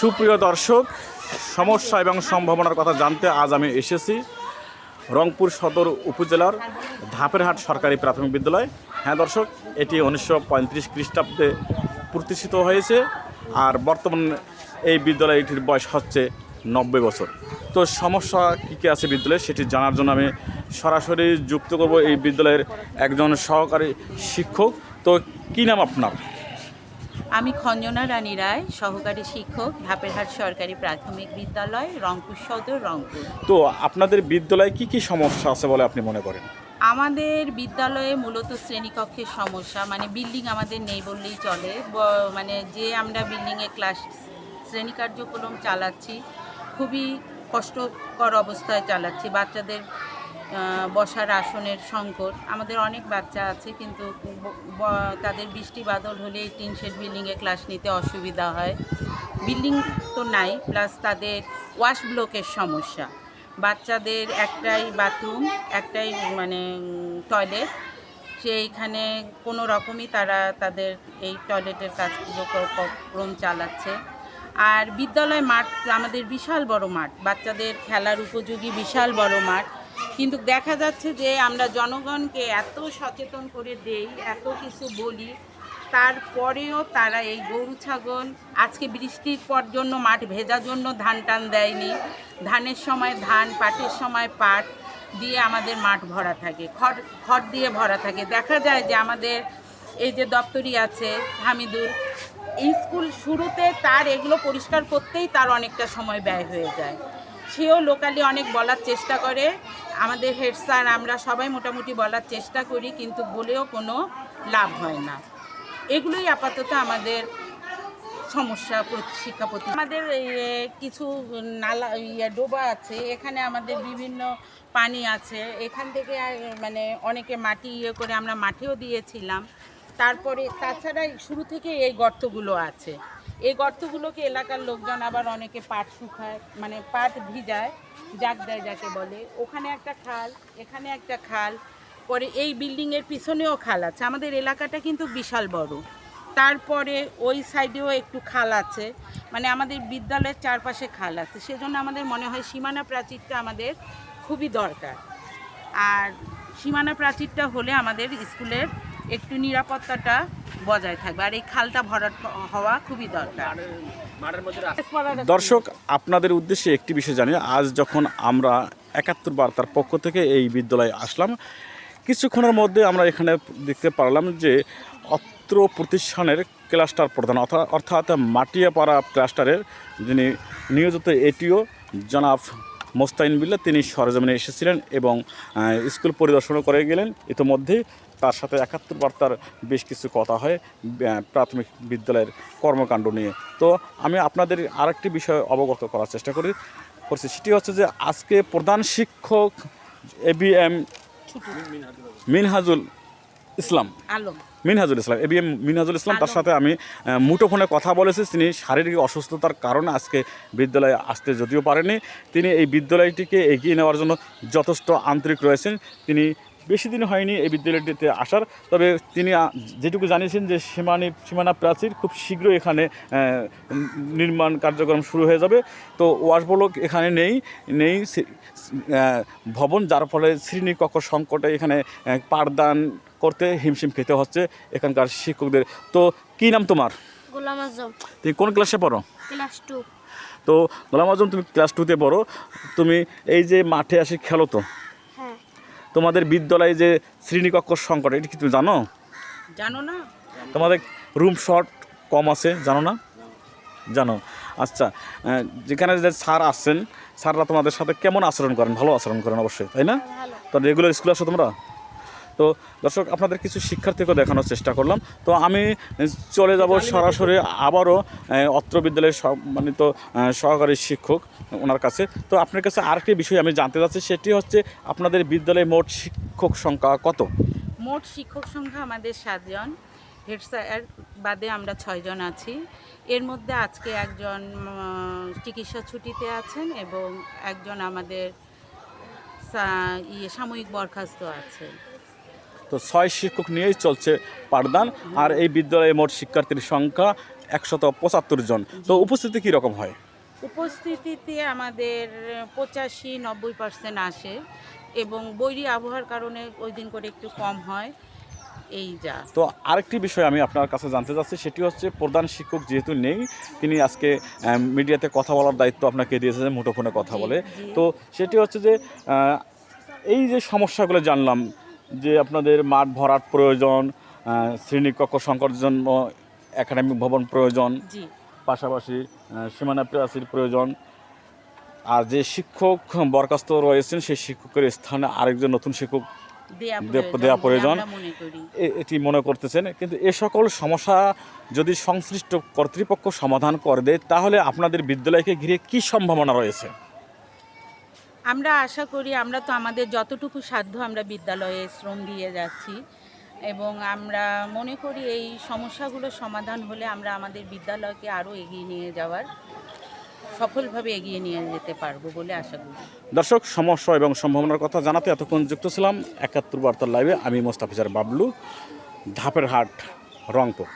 সুপ্রিয় দর্শক, সমস্যা এবং সম্ভাবনার কথা জানতে আজ আমি এসেছি রংপুর সদর উপজেলার ধাপেরহাট সরকারি প্রাথমিক বিদ্যালয়। হ্যাঁ দর্শক, এটি উনিশশো পঁয়ত্রিশ খ্রিস্টাব্দে প্রতিষ্ঠিত হয়েছে আর বর্তমান এই বিদ্যালয়টির বয়স হচ্ছে নব্বই বছর। তো সমস্যা কী কী আছে বিদ্যালয়ে সেটি জানার জন্য আমি সরাসরি যুক্ত করব এই বিদ্যালয়ের একজন সহকারী শিক্ষক। তো কী নাম আপনার? আমি খঞ্জনা রানী রায় সহকারী শিক্ষক ধাপেরহাট সরকারি প্রাথমিক বিদ্যালয় রংপুর সদর রংপুর। তো আপনাদের বিদ্যালয়ে কি কি সমস্যা আছে বলে আপনি মনে করেন? আমাদের বিদ্যালয়ে মূলত শ্রেণীকক্ষের সমস্যা মানে বিল্ডিং আমাদের নেই বললেই চলে। মানে যে আমরা বিল্ডিংয়ে ক্লাস শ্রেণি কার্যক্রম চালাচ্ছি খুবই কষ্টকর অবস্থায় চালাচ্ছি। বাচ্চাদের বসার আসনের সংকট। আমাদের অনেক বাচ্চা আছে, কিন্তু তাদের বৃষ্টি বাদল হলে টিন শেড বিল্ডিংয়ে ক্লাস নিতে অসুবিধা হয়। বিল্ডিং তো নাই, প্লাস তাদের ওয়াশ ব্লকের সমস্যা। বাচ্চাদের একটাই বাথরুম, একটাই মানে টয়লেট। সেইখানে কোনো রকমই তারা তাদের এই টয়লেটের কার্যক্রম চালাচ্ছে। আর বিদ্যালয় মাঠ আমাদের বিশাল বড় মাঠ। বাচ্চাদের খেলার উপযোগী বিশাল বড় মাঠ। কিন্তু দেখা যাচ্ছে যে আমরা জনগণকে এত সচেতন করে দেই, এত কিছু বলি, তারপরেও তারা এই গরু, ছাগল, আজকে বৃষ্টির পর জন্য মাঠ ভেজার জন্য ধান টান দেয়নি। ধানের সময় ধান, পাটের সময় পাট দিয়ে আমাদের মাঠ ভরা থাকে, খড় খড় দিয়ে ভরা থাকে। দেখা যায় যে আমাদের এই যে দপ্তরি আছে হামিদুর স্কুল শুরুতে তার এগুলো পরিষ্কার করতেই তার অনেকটা সময় ব্যয় হয়ে যায়। সেও লোকালি অনেক বলার চেষ্টা করে আমাদের হেড স্যার, আমরা সবাই মোটামুটি বলার চেষ্টা করি, কিন্তু বলেও কোনো লাভ হয় না। এগুলোই আপাতত আমাদের সমস্যা শিক্ষা প্রতি আমাদের কিছু নালা ইয়ে ডোবা আছে, এখানে আমাদের বিভিন্ন পানি আছে। এখান থেকে মানে অনেকে মাটি ইয়ে করে আমরা মাঠেও দিয়েছিলাম। তারপরে তাছাড়া শুরু থেকে এই গর্তগুলো আছে। এই গর্তগুলোকে এলাকার লোকজন আবার অনেকে পাট শুকায় মানে পাট ভিজায়, জাগ দেয় যাকে বলে। ওখানে একটা খাল, এখানে একটা খাল, পরে এই বিল্ডিংয়ের পিছনেও খাল আছে। আমাদের এলাকাটা কিন্তু বিশাল বড়। তারপরে ওই সাইডেও একটু খাল আছে। মানে আমাদের বিদ্যালয়ের চারপাশে খাল আছে। সেজন্য আমাদের মনে হয় সীমানা প্রাচীরটা আমাদের খুবই দরকার। আর সীমানা প্রাচীরটা হলে আমাদের স্কুলের একটু নিরাপত্তাটা বজায় থাকবে। আর এই খালটা ভরাট হওয়া খুবই দরকার। দর্শক, আপনাদের উদ্দেশ্যে একটি বিষয় জানি, আজ যখন আমরা একাত্তর বার্তার পক্ষ থেকে এই বিদ্যালয়ে আসলাম, কিছুক্ষণের মধ্যে আমরা এখানে দেখতে পারলাম যে অত্র প্রতিষ্ঠানের ক্লাস্টার প্রধান অর্থাৎ মাটিয়াপাড়া ক্লাস্টারের যিনি নিয়োজিত, এটিও জনাব মোস্তাইন বিল্লা তিনি সরজমিনে এসেছিলেন এবং স্কুল পরিদর্শনও করে গেলেন। ইতোমধ্যে তার সাথে একাত্তর বার্তার বেশ কিছু কথা হয় প্রাথমিক বিদ্যালয়ের কর্মকাণ্ড নিয়ে। তো আমি আপনাদের আরেকটি বিষয় অবগত করার চেষ্টা করি করছি। সেটি হচ্ছে যে আজকে প্রধান শিক্ষক A B M Minhajul Islam. Alam. Minhajul Islam ABM Minhajul Islam তার সাথে আমি মুঠোফোনে কথা বলেছি তিনি শারীরিক অসুস্থতার কারণে আজকে বিদ্যালয়ে আসতে যদিও পারেনি তিনি এই বিদ্যালয়টিকে এগিয়ে নেওয়ার জন্য যথেষ্ট আন্তরিক রয়েছেন। তিনি বেশি দিন হয়নি এই বিদ্যালয়টিতে আসার তবে তিনি যেটুকু জানিয়েছেন যে সীমানি সীমানা প্রাচীর খুব শীঘ্রই এখানে নির্মাণ কার্যক্রম শুরু হয়ে যাবে। তো ওয়াশবলক এখানে নেই নেই ভবন যার ফলে শ্রেণীকক্ষ সংকটে এখানে পাঠদান করতে হিমশিম খেতে হচ্ছে এখানকার শিক্ষকদের। তো কি নাম তোমার? গোলাম আজম। তুমি কোন ক্লাসে পড়ো? Class two. তো গোলাম আজম তুমি ক্লাস টুতে পড়ো। তুমি এই যে মাঠে আসি খেলো তো? হ্যাঁ। তোমাদের বিদ্যালয়ে যে শ্রেণীকক্ষ সংকট এটা কি তুমি জানো? জানো না। তোমাদের রুম শর্ট কম আছে জানো না? জানো। আচ্ছা যেখানে যে স্যার আসছেন স্যাররা তোমাদের সাথে কেমন আচরণ করেন? ভালো আচরণ করেন অবশ্যই তাই না? ভালো। তো রেগুলার স্কুলে আসো তোমরা? তো দর্শক, আপনাদের কিছু শিক্ষার্থীকে দেখানোর চেষ্টা করলাম। তো আমি চলে যাব সরাসরি আবারও অত্র বিদ্যালয়ের সম্মানিত সহকারী শিক্ষক ওনার কাছে। তো আপনার কাছে আরেকটি বিষয় আমি জানতে চাচ্ছি, সেটি হচ্ছে আপনাদের বিদ্যালয়ে মোট শিক্ষক সংখ্যা কত? মোট শিক্ষক সংখ্যা আমাদের সাতজন। হেড স্যার বাদে আমরা ছয়জন আছি। এর মধ্যে আজকে একজন চিকিৎসা ছুটিতে আছেন এবং একজন আমাদের ইয়ে সাময়িক বরখাস্ত আছে তো ছয় শিক্ষক নিয়েই চলছে পাঠদান আর এই বিদ্যালয়ে মোট শিক্ষার্থীর সংখ্যা একশত পঁচাত্তর জন। তো উপস্থিতি কী রকম হয়? উপস্থিতিতে আমাদের পঁচাশি নব্বই পার্সেন্ট আসে এবং বৈরী আবহাওয়ার কারণে ওই দিন করে একটু কম হয়। এই যা। তো আরেকটি বিষয় আমি আপনার কাছে জানতে চাচ্ছি সেটি হচ্ছে প্রধান শিক্ষক যেহেতু নেই তিনি আজকে মিডিয়াতে কথা বলার দায়িত্ব আপনাকে দিয়েছে যে মুঠোফোনে কথা বলে। তো সেটি হচ্ছে যে এই যে সমস্যাগুলো জানলাম যে আপনাদের মাঠ ভরাট প্রয়োজন শ্রেণীকক্ষ সংকটের জন্য একাডেমিক ভবন প্রয়োজন পাশাপাশি সীমানা প্রাচীর প্রয়োজন। আর যে শিক্ষক বরখাস্ত রয়েছেন সেই শিক্ষকের স্থানে আরেকজন নতুন শিক্ষক দেওয়া প্রয়োজন এটি মনে করতেছেন। কিন্তু এ সকল সমস্যা যদি সংশ্লিষ্ট কর্তৃপক্ষ সমাধান করে দেয় তাহলে আপনাদের বিদ্যালয়কে ঘিরে কি সম্ভাবনা রয়েছে? আমরা আশা করি আমরা তো আমাদের যতটুকু সাধ্য আমরা বিদ্যালয়ে শ্রম দিয়ে যাচ্ছি এবং আমরা মনে করি এই সমস্যাগুলো সমাধান হলে আমরা আমাদের বিদ্যালয়কে আরও এগিয়ে নিয়ে যাওয়ার সফলভাবে এগিয়ে নিয়ে যেতে পারব বলে আশা করি। দর্শক, সমস্যা এবং সম্ভাবনার কথা জানাতে এতক্ষণ যুক্ত ছিলাম একাত্তর বার্তার লাইভে। আমি মোস্তাফিজার বাবলু, ধাপের হাট, রংপুর।